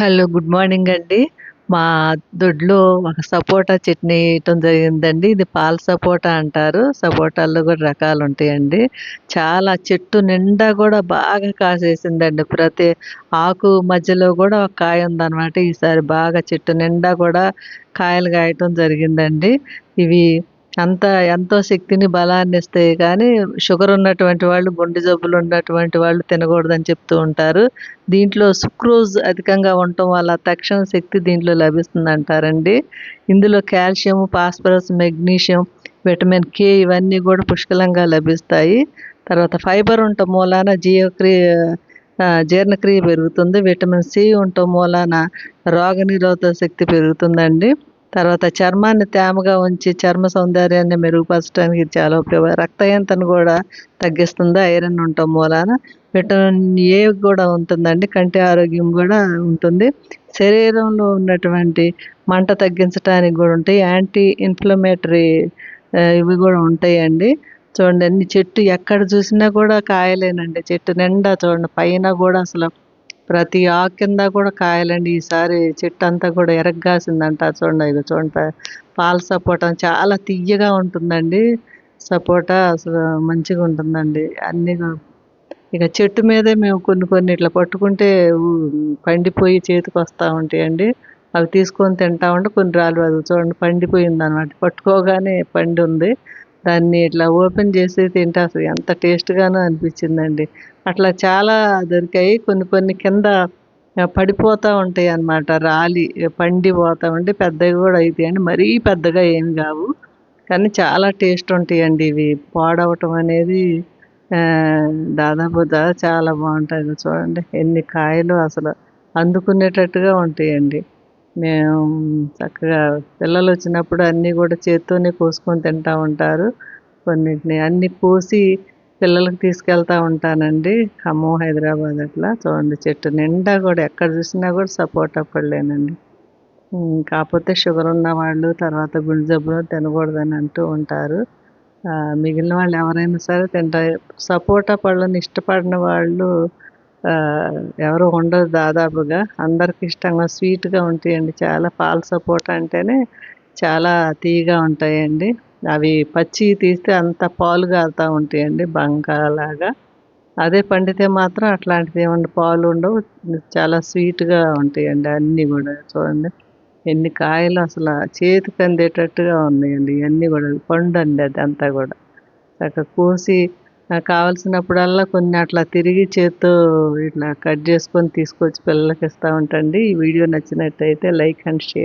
Hello good morning అండి. మా దొడ్లో ఒక సపోటా చట్నీ వేయటం జరిగిందండి. ఇది పాల సపోటా అంటారు. సపోటాల్లో కూడా రకాలు ఉంటాయండి. చాలా చెట్టు నిండా కూడా బాగా కాసేసిందండి. ప్రతి ఆకు మధ్యలో కూడా ఒక కాయ ఉందన్నమాట. ఈసారి బాగా చెట్టు నిండా కూడా కాయలు కాయటం జరిగిందండి. ఇవి అంత ఎంతో శక్తిని బలాన్ని ఇస్తాయి కానీ షుగర్ ఉన్నటువంటి వాళ్ళు గుండె జబ్బులు ఉన్నటువంటి వాళ్ళు తినకూడదని చెప్తూ ఉంటారు. దీంట్లో సుక్రోజ్ అధికంగా ఉండటం వల్ల తక్షణ శక్తి దీంట్లో లభిస్తుంది అంటారండి ఇందులో calcium phosphorus magnesium vitamin K ఇవన్నీ కూడా పుష్కలంగా లభిస్తాయి. తర్వాత ఫైబర్ ఉండటం మూలాన జీవక్రియ జీర్ణక్రియ పెరుగుతుంది. విటమిన్ సి ఉండటం మూలాన రోగనిరోధక శక్తి పెరుగుతుందండి. తర్వాత చర్మాన్ని తేమగా ఉంచి చర్మ సౌందర్యాన్ని మెరుగుపరచడానికి చాలా ఉపయోగ రక్తహీనతను కూడా తగ్గిస్తుంది? ఐరన్ ఉండటం మూలాన విటమిన్ ఏ కూడా ఉంటుందండి. కంటి ఆరోగ్యం కూడా ఉంటుంది. శరీరంలో ఉన్నటువంటి మంట తగ్గించడానికి కూడా ఉంటాయి. యాంటీ ఇన్ఫ్లమేటరీ ఇవి కూడా ఉంటాయండి. చూడండి అన్ని చెట్టు ఎక్కడ చూసినా కూడా కాయలేనండి. చెట్టు నిండా చూడండి పైన కూడా అసలు ప్రతి ఆకు కింద కూడా కాయలండి. ఈసారి చెట్టు అంతా కూడా ఎరగ్గాసిందంట. చూడండి ఇది చూడండి పాల సపోటా చాలా తియ్యగా ఉంటుందండి. సపోటా అసలు మంచిగా ఉంటుందండి. అన్నీ ఇక చెట్టు మీదే మేము కొన్ని కొన్ని ఇట్లా పట్టుకుంటే పండిపోయి చేతికి వస్తూ ఉంటాయండి. అవి తీసుకొని తింటా ఉంటే కొన్ని రాళ్ళు అది చూడండి పండిపోయింది అనమాట పట్టుకోగానే పండి ఉంది. దాన్ని ఇట్లా ఓపెన్ చేసి తింటే అసలు ఎంత టేస్ట్గానో అనిపించిందండి. అట్లా చాలా దొరికాయి. కొన్ని కొన్ని కింద పడిపోతూ ఉంటాయి అన్నమాట. రాలి పండి పోతూ ఉంటే పెద్దవి కూడా అవుతాయండి మరీ పెద్దగా ఏమి కావు. కానీ చాలా టేస్ట్ ఉంటాయండి. ఇవి పాడవటం అనేది దాదాపు చాలా బాగుంటుంది చూడండి ఎన్ని కాయలు అసలు అందుకునేటట్టుగా ఉంటాయండి. మేము చక్కగా పిల్లలు వచ్చినప్పుడు అన్నీ కూడా చేత్తోనే కోసుకొని తింటూ ఉంటారు. కొన్నిటిని అన్నీ కోసి పిల్లలకు తీసుకెళ్తూ ఉంటానండి. ఖమ్మం హైదరాబాద్ అట్లా. చూడండి చెట్టు నిండా కూడా ఎక్కడ చూసినా కూడా సపోటా పళ్ళేనండి కాకపోతే షుగర్ ఉన్న వాళ్ళు తర్వాత గుండె జబ్బులు తినకూడదని అంటూ ఉంటారు. మిగిలిన వాళ్ళు ఎవరైనా సరే తింటారు సపోటా పళ్ళని ఇష్టపడిన వాళ్ళు ఎవరు ఉండదు దాదాపుగా. అందరికి ఇష్టంగా స్వీట్గా ఉంటాయండి. చాలా పాల సపోటా అంటేనే చాలా తీయగా ఉంటాయండి. అవి పచ్చి తీస్తే అంత పాలు కారుతూ ఉంటాయండి బంకలాగా అదే పండితే మాత్రం అట్లాంటిది ఏమండి పాలు ఉండవు. చాలా స్వీట్గా ఉంటాయండి అన్నీ కూడా. చూడండి ఎన్ని కాయలు అసలు చేతికి అందేటట్టుగా ఉన్నాయండి ఇవన్నీ కూడా. పండు అండి అది అంతా కూడా. చక్కగా కోసి నాకు కావాల్సినప్పుడల్లా కొన్ని అట్లా తిరిగి చేత్తో ఇట్లా కట్ చేసుకొని తీసుకొచ్చి పిల్లలకి ఇస్తూ ఉంటాండి. ఈ వీడియో నచ్చినట్టయితే లైక్ అండ్ షేర్.